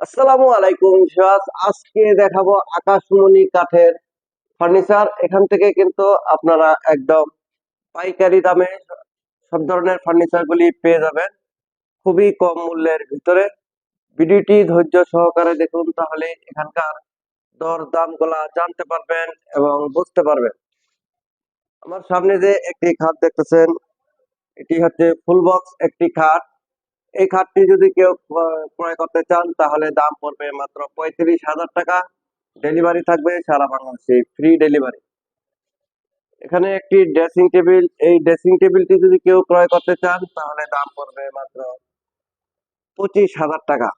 আসসালামু আলাইকুম আজকে দেখাবো আকাশমণি কাঠের ফার্নিচার। এখান থেকে কিন্তু আপনারা একদম পাইকারি দামে সব ধরনের ফার্নিচার গুলি পেয়ে যাবেন, খুবই কম মূল্যের ভিতরে। ভিডিওটি ধৈর্য সহকারে দেখুন, তাহলে এখানকার দর দামগুলা জানতে পারবেন এবং বুঝতে পারবেন। আমার সামনে যে একটি খাট দেখতেছেন, এটি হচ্ছে ফুল বক্স একটি খাট। এই খাটটি যদি কেউ ক্রয় করতে চান, তাহলে দাম পড়বে মাত্র পঁয়ত্রিশ হাজার টাকা। ডেলিভারি থাকবে সারা বাংলাদেশে, ফ্রি ডেলিভারি। এখানে একটি ড্রেসিং টেবিল, এই ড্রেসিং টেবিলটি যদি কেউ ক্রয় করতে চান, তাহলে দাম পড়বে মাত্র পঁচিশ হাজার টাকা।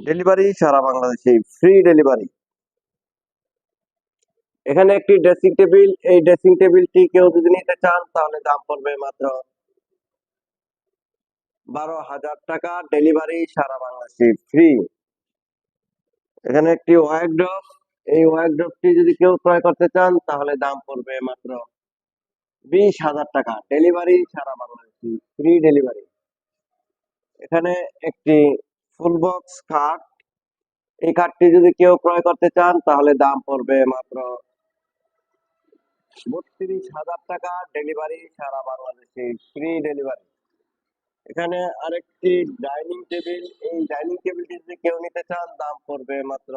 ডেলিভারি সারা বাংলাদেশে, ফ্রি ডেলিভারি। এখানে একটি ড্রেসিং টেবিল, এই ড্রেসিং টেবিলটি কেউ যদি নিতে চান, তাহলে দাম পড়বে মাত্র বারো হাজার টাকা ডেলিভারি সারা বাংলাদেশে ফ্রি এখানে একটি ওয়াইড্রপ এই ওয়াইড্রপটি যদি কেউ ক্রয় করতে চান, তাহলে দাম পড়বে মাত্র বিশ হাজার টাকা। ডেলিভারি সারা বাংলাদেশে ফ্রি ডেলিভারি এখানে একটি ফুল বক্স খাট এই খাটটি যদি কেউ ক্রয় করতে চান, তাহলে দাম পড়বে মাত্র বত্রিশ হাজার টাকা। ডেলিভারি সারা বাংলাদেশে ফ্রি ডেলিভারি এখানে আরেকটি ডাইনিং টেবিল। এই ডাইনিং টেবিলটি যদি কেউ নিতে চান, দাম পড়বে মাত্র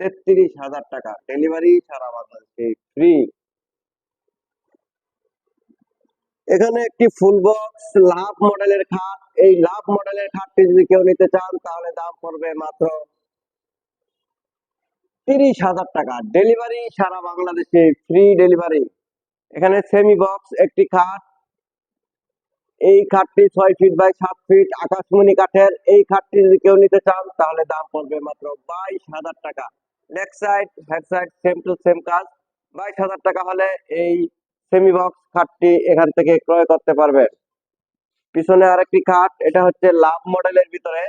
তেত্রিশ হাজার টাকা। ডেলিভারি সারা বাংলাদেশে ফ্রি। এখানে একটি ফুল বক্স, লাভ মডেলের খাট। এই লাভ মডেলের খাটটি যদি কেউ নিতে চান, তাহলে দাম পড়বে মাত্র তিরিশ হাজার টাকা। ডেলিভারি সারা বাংলাদেশে ফ্রি ডেলিভারি। এখানে সেমি বক্স, একটি খাট এই খাটটি ছয় ফিট বাই সাত ফিট আকাশমণি কাঠের। এই খাটটি যদি কেউ নিতে চান, তাহলে দাম পড়বে মাত্র বাইশ হাজার টাকা। Leg side head side same to same কাজ। বাইশ হাজার টাকা হলে এই সেমি বক্স খাটটি এখান থেকে ক্রয় করতে পারবেন পিছনে আরেকটি খাট, এটা হচ্ছে লাভ মডেলের ভিতরে।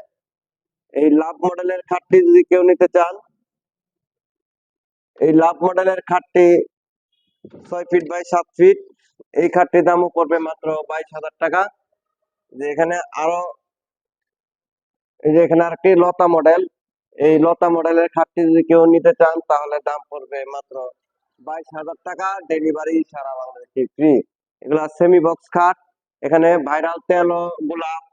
এই লাভ মডেলের খাটটি যদি কেউ নিতে চান, এই লাভ মডেলের খাটটি ছয় ফিট বাই সাত ফিট এই খাটটির দামও পড়বে মাত্র বাইশ হাজার টাকা। যে এখানে আরও এই যে এখানে আরেকটি লতা মডেল এই লতা মডেলের খাটটি যদি কেউ নিতে চান, তাহলে দাম পড়বে মাত্র বাইশ হাজার টাকা। ডেলিভারি সারা বাংলাদেশে ফ্রি এগুলা সেমি বক্স খাট। এখানে ভাইরাল তেলো গোলাপ।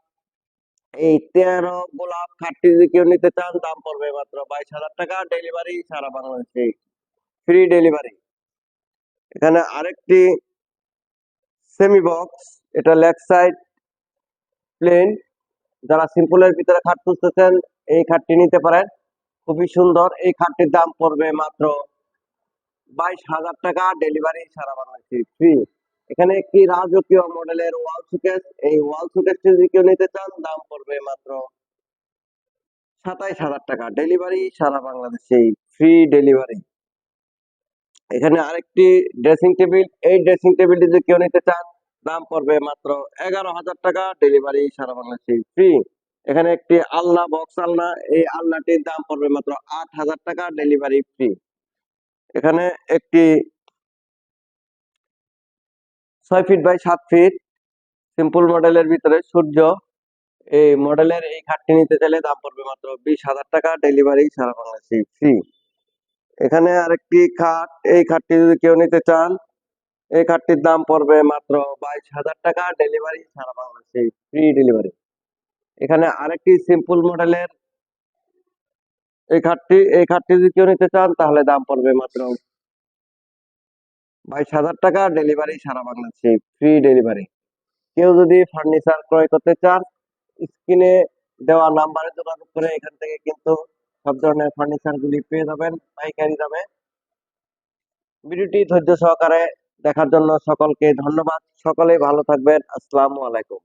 এই তেরো গোলাপ খাটটি যদি কেউ নিতে চান, দাম পড়বে মাত্র বাইশ হাজার টাকা। ডেলিভারি সারা বাংলাদেশে ফ্রি ডেলিভারি এখানে আরেকটি সেমি বক্স এটা লেগ সাইড প্লেন যারা সিম্পলের ভিতরে খাট খুঁজতেছেন, এই খাটটি নিতে পারেন। খুবই সুন্দর। এই খাটটির দাম পড়বে মাত্র বাইশ হাজার টাকা ডেলিভারি সারা বাংলাদেশে ফ্রি এখানে একটি রাজকীয় মডেলের ওয়াল সুকেস এই ওয়াল সুকেসটি যদি কেউ নিতে চান, দাম পড়বে মাত্র সাতাইশ হাজার টাকা। ডেলিভারি সারা বাংলাদেশে ফ্রি ডেলিভারি এখানে আরেকটি ড্রেসিং টেবিল এই ড্রেসিং টেবিলটি যদি কেউ নিতে চান, দাম পড়বে মাত্র এগারো হাজার টাকা ডেলিভারি সারা বাংলাদেশে ফ্রি এখানে একটি আলনা বক্স আলনা, এই আলনাটির দাম পড়বে মাত্র আট হাজার টাকা ডেলিভারি ফ্রি এখানে একটি ছয় ফিট বাই সাত ফিট সিম্পল মডেলের ভিতরে সূর্য। এই মডেলের এই খাটটি নিতে চাইলে দাম পড়বে মাত্র বিশ হাজার টাকা ডেলিভারি সারা বাংলাদেশে ফ্রি এখানে আরেকটি খাট, এই খাটটি যদি কেউ নিতে চান, এই খাটটির দাম পড়বে মাত্র বাইশ হাজার টাকা, ডেলিভারি সারা বাংলাদেশে ফ্রি ডেলিভারি এখানে আরেকটি সিম্পল মডেলের এই খাটটি এই খাটটি যদি কেউ নিতে চান, তাহলে দাম পড়বে মাত্র বাইশ হাজার টাকা, ডেলিভারি সারা বাংলাদেশে ফ্রি ডেলিভারি কেউ যদি ফার্নিচার ক্রয় করতে চান, স্ক্রিনে দেওয়া নাম্বারে যোগাযোগ করে এখান থেকে কিন্তু সব ধরনের ফার্নিচার গুলি পেয়ে যাবেন, পাইকারি দামে। ভিডিওটি ধৈর্য সহকারে দেখার জন্য সকলকে ধন্যবাদ। সকলে ভালো থাকবেন। আসসালামু আলাইকুম।